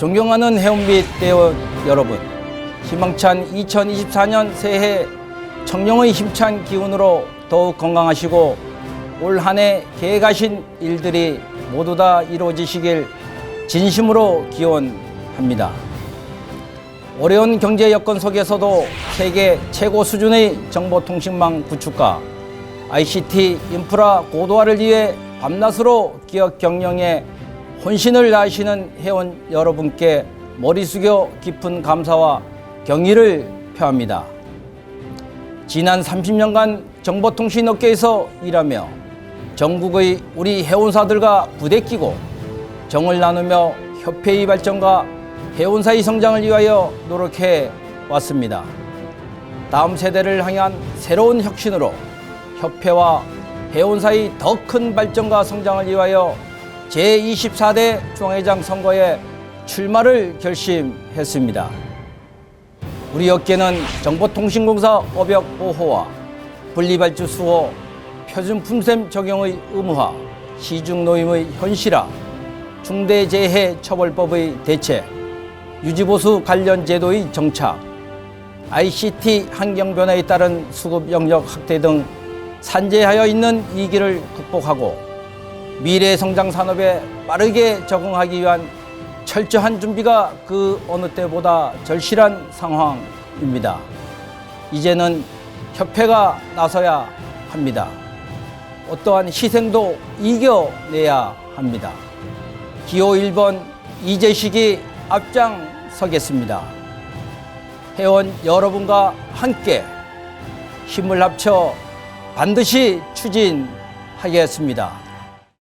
존경하는 해운빛 대원 여러분, 희망찬 2024년 새해 청룡의 힘찬 기운으로 더욱 건강하시고 올 한 해 계획하신 일들이 모두 다 이루어지시길 진심으로 기원합니다. 어려운 경제 여건 속에서도 세계 최고 수준의 정보통신망 구축과 ICT 인프라 고도화를 위해 밤낮으로 기업 경영에 혼신을 다하시는 회원 여러분께 머리 숙여 깊은 감사와 경의를 표합니다. 지난 30년간 정보통신 업계에서 일하며 전국의 우리 회원사들과 부대끼고 정을 나누며 협회의 발전과 회원사의 성장을 위하여 노력해 왔습니다. 다음 세대를 향한 새로운 혁신으로 협회와 회원사의 더 큰 발전과 성장을 위하여 제24대 중앙회장 선거에 출마를 결심했습니다. 우리 업계는 정보통신공사 업역 보호와 분리발주 수호, 표준 품셈 적용의 의무화, 시중 노임의 현실화, 중대재해처벌법의 대책, 유지보수 관련 제도의 정착, ICT 환경 변화에 따른 수급 영역 확대 등 산재하여 있는 위기를 극복하고 미래 성장 산업에 빠르게 적응하기 위한 철저한 준비가 그 어느 때보다 절실한 상황입니다. 이제는 협회가 나서야 합니다. 어떠한 희생도 이겨내야 합니다. 기호 1번 이재식이 앞장서겠습니다. 회원 여러분과 함께 힘을 합쳐 반드시 추진하겠습니다.